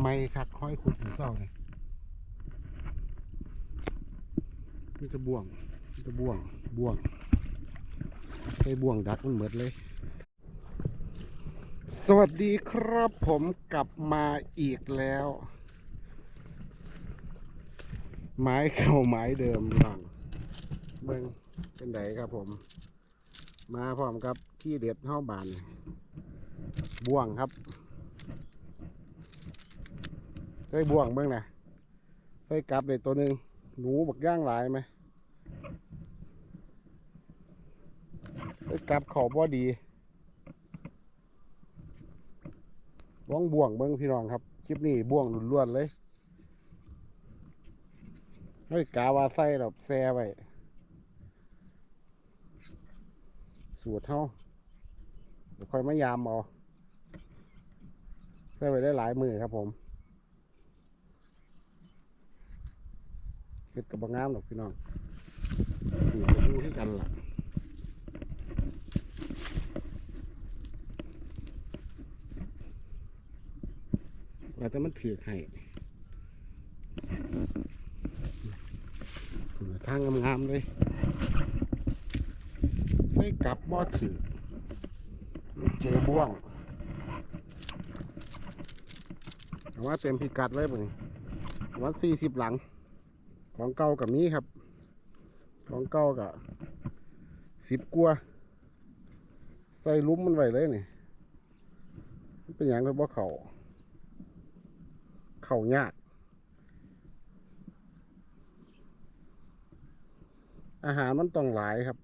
ไม่คักห้อยขุดเศร้าเลยมีแตะบ่วงมีแตะบ่วงบ่วงไอ้บ่วงดักมันเหมือดเลย สวัสดีครับผมกลับมาอีกแล้ว ไม้เก่าไม้เดิมพี่น้องเบิ่งเป็นไดครับผม มาพร้อมกับที่เด็ดห้าบานบ่วงครับ ใส่บ่วงเบิ่งนะใส่กลับเลยตัวหนึ่งหนูบักย่างหลายไหมใส่กลับขาบ่ดีบ้องบ่วงเบิ่งพี่น้องครับ คลิปนี้บ่วงล้วนๆเลยเฮ้ยกาวาใส่ดอกแซ่ไว้สูตรเท่าเดี๋ยวค่อยมายามเอาใส่ไว้ได้หลายมือครับผม ก็ดกับบางงามหรอกพี่น้องสูดูที่กันล่ะว่าจะมันถือให้ทางงามๆเลยใส่กลับบ่อถือเจอบ่วงว่าเต็มพิกัดเลยปุ่นวันสี่สิบหลัง ของเก่ากับนี้ครับ ของเก่ากับสิบกัวใส่ลุ้มมันไว้เลยนี่เป็นอย่างไรบ่เขาเข่ายาก อาหารมันต้องหลายครับ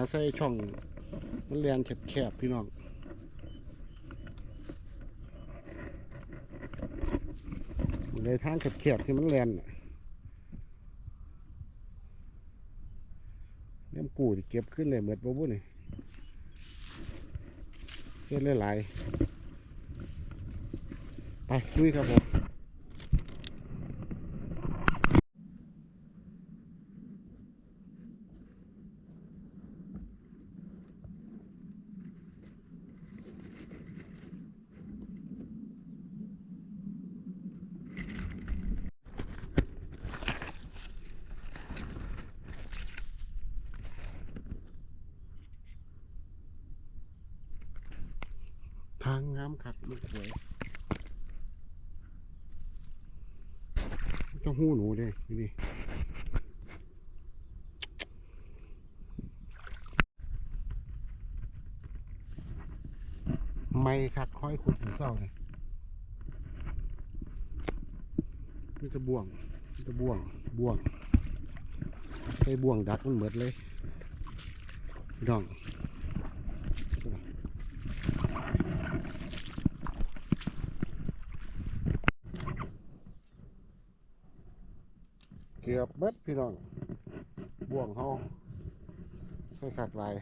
าใส่ช่องมันเรียนแคบๆพี่น้องในทางแคบๆที่มันเรียนน่ะเล่มกูที่เก็บขึ้นเลยเหมือนบ่บุ้นี่เฮ็ดหลายๆไปลุยครับผม ทางงามคักมันสวยเจ้าหู้หนูเด้นี่ไม่คักห้อยขุดเศร้าเลยมีตะบ่วงมีตะบ่วง บ่วงไอ้บ่วงดักมันเหมือดเลยพี่น้อง เกือบเบิดพี่น้องบ่วงเขาให้ขาดลาย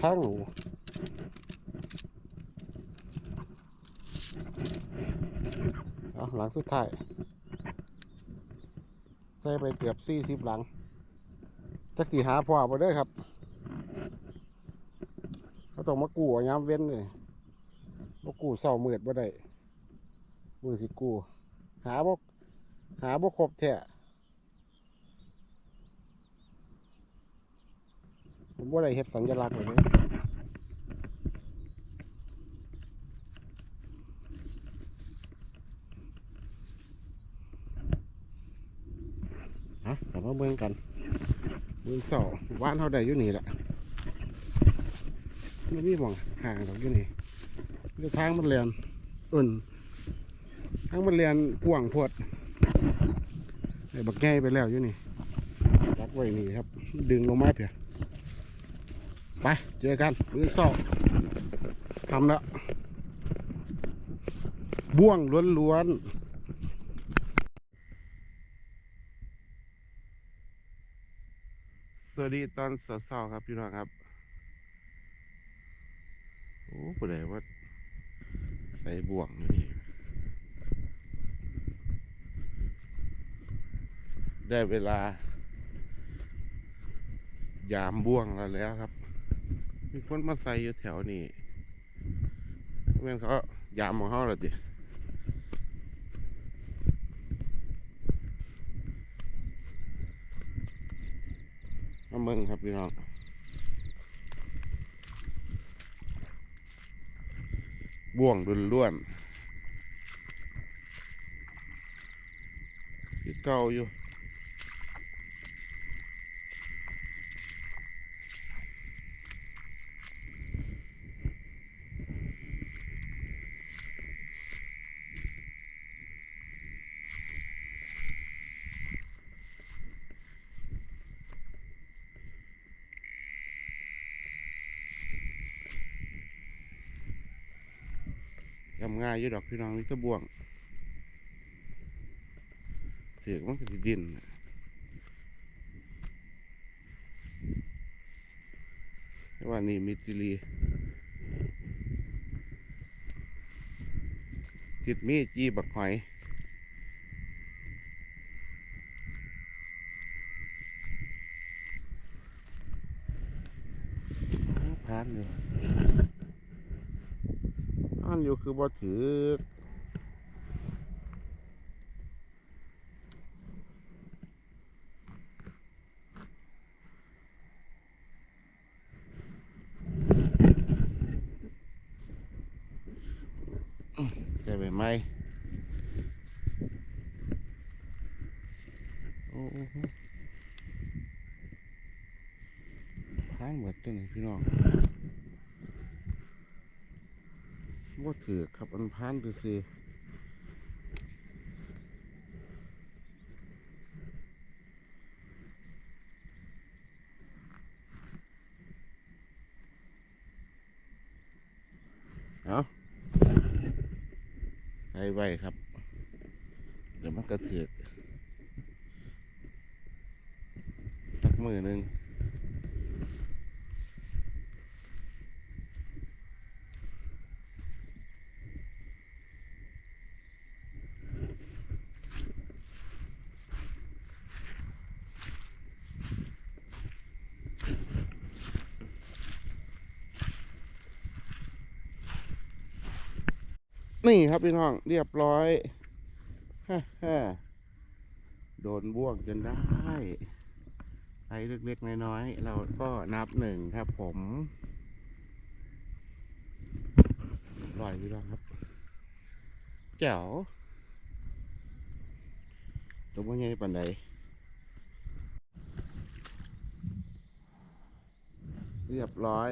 เจ้าทงหนูเอาหลังสุดท้ายใส่ไปเกือบสี่สิบหลังจักสีหาพ่อไปได้อครับเขาต้องมากู้เอาย้ำเว้นเลยมากู้เศร้าเมือดบ่ได้มือสิกู้หาบ่หาบ่ครบแท้ ผมบ่าอะได้เฮ็ดสัญลักษณ์เลยฮะกลับมาเบิ่งกันเมือเสาบ้านเท่าใดอยู่นี่แหละไม่มีหมองห่างดอกอยู่นี่เดี๋ยวทางมันเรียนอุ่นทางมันเรียนพ่วงโพดไอ้บักแง่ไปแล้วอยู่นี่รักไว้นี่ครับ ดึงลงมาเพีย ไปเจอกันมือสองทำแล้วบ่วงล้วนๆสวัสดีตอนเช้าๆครับพี่น้องครับ โอ้ผู้ใดว่าใส่บ่วงนี่ ได้เวลา ยามบ่วงแล้วแล้วครับ มีคนมาใส่อยู่แถวนี้เมื่อเขายามของเขาแล้วดิมาเมืองครับพี่น้องบ่วงรุนล้วนที่เก่าอยู่ำง่ายอยู่ดอกพี่น้องนี่ก็บ่วงถือมันก็สิดินน่ะแต่ว่านี่มิติลีติดมีจีบักหอยผ่านอยู่ อันอยู่คือ บ่ถือใช่ไหมไหมโอ้โหผ่านหมดตัวนี้พี่น้อง ว่าถือครับอันพันดูสิเอาใส่ไว้ครับ เดี๋ยวมันกระเถือกสักมือหนึ่ง นี่ครับพี่น้องเรียบร้อยฮ่าโดนบ่วงจนได้ไปเล็กๆน้อยๆเราก็นับหนึ่งครับผมลอยพี่น้องครับแจ๋วตัวว่าไงปันใดเรียบร้อย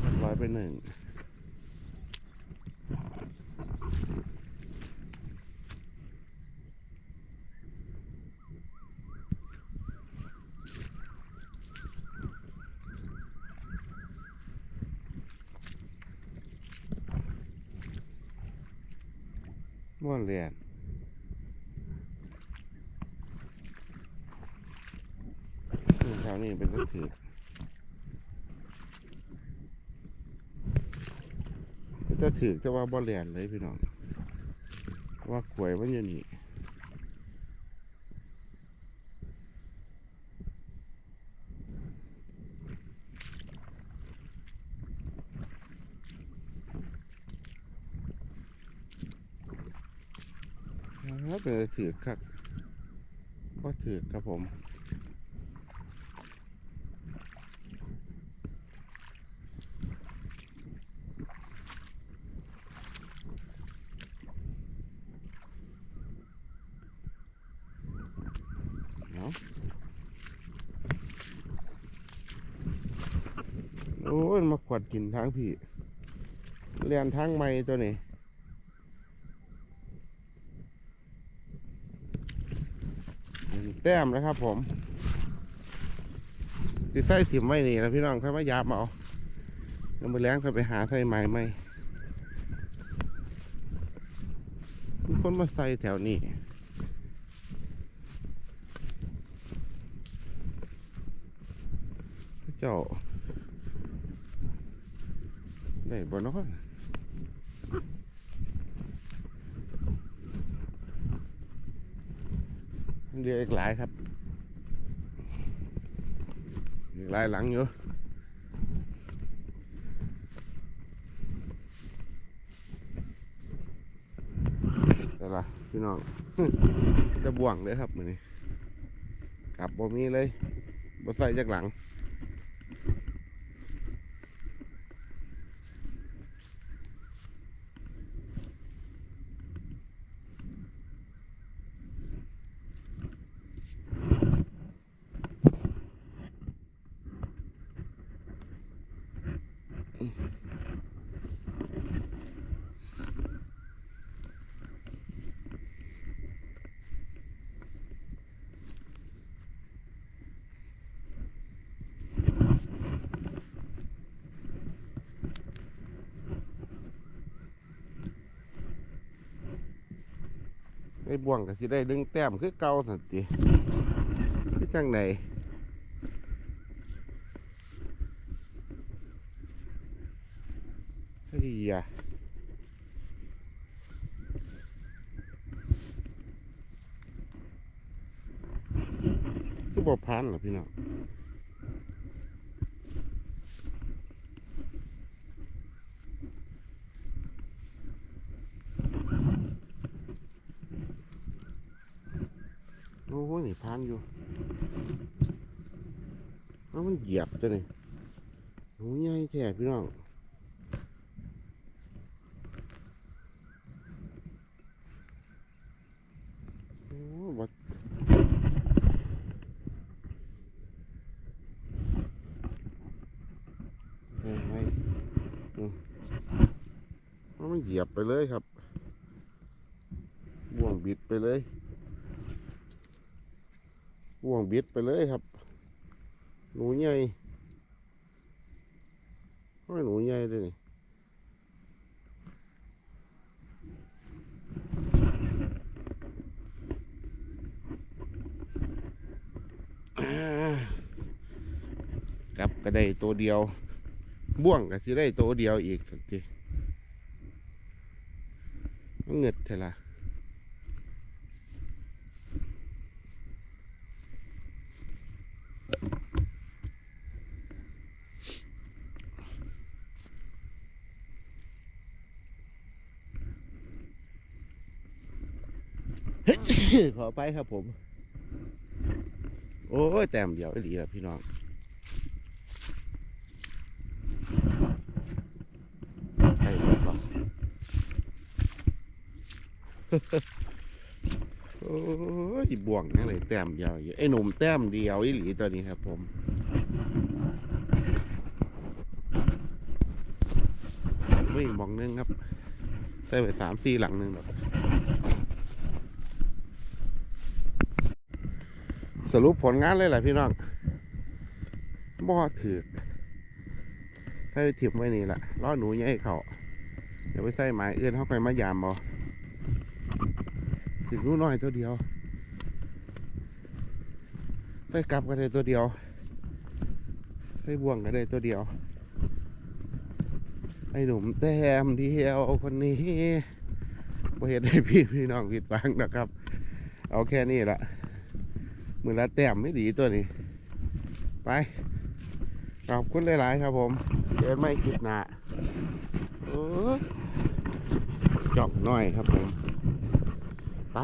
เรียบร้อยไปหนึ่ง บ่เลียนนี่แถวนี้เป็นก็ถือจะถือจะว่าบ่เลียนเลยพี่น้อง ว่าขวยมันอยู่นี่ เป็นถือครับก็ถือครับผมโอ้ยมาขวดกินทางพี่เรียนทางใหม่ตัวนี้หนึ่ง แต้มนะครับผมสิใส่ถิ่มไว้นี่นะพี่น้องค่อยมายาบเอาแล้วมาแล้งค่อยไปหาใส่ใหม่ไหมมีคนมาใส่แถวนี้เจ้าได้บ่เนาะ เรียกอีกหลายครับอีกหลายหลังอยู่แต่ละพี่น้องจะบ่วงเลยครับมือนี้กลับบ่มีเลยบ่ใส่จากหลัง ไอ้บ่วงก็สิได้ดึงแต้มคือเก่าสันติคือจังไหนเฮียคือบ่พันหรอพี่น้องโอ้โหนี่พันอยู่แล้วมันเหยียบจังเลยโอ้ยใหญ่แท้พี่น้องโอ้บัดเอ้ยไม่อืมเอามันเหยียบไปเลยครับบ่วงบิดไปเลย บิดไปเลยครับ หนูใหญ่โอ้ยหนูใหญ่เลยนี่กลับก็ได้ตัวเดียว บ่วงก็สิได้ตัวเดียวอีกสันติมันเงิดเถอะล่ะ ขอไปครับผม โอ้ยแต้มเดียวไอ้หลีละพี่น้องใช่ครับโอ้ยบ่วงนั่นเลยแต้มเดียวไอ้หนุ่มแต้มเดียวไอ้หลีตัวนี้ครับผมวิ่มองนึงครับใส่ไปสามสี่หลังหนึ่งแบบ สรุปผลงานเลยแหละพี่น้องบ่ถือใส่ถิ่มไว้นี่แหละล้อหนูใหญ่เขาเดี๋ยวไปใส่ไม้เอื่นเข้าไปมายามบ่ถึงนู้น้อยตัวเดียวใส่กลับก็ได้ตัวเดียวใส่บ่วงก็ได้ตัวเดียว ไอ้หนุ่มแต้มเดียวคนนี้บ่เห็นให้พี่พี่น้องผิดหวังนะครับ เอาแค่นี้ละ มือละแต้มไม่ดีตัวนี้ ไป ขอบคุณหลาย ๆ ครับผม เดินไม่คลิปหนาโอ้ยจ่องน้อยครับผม ไป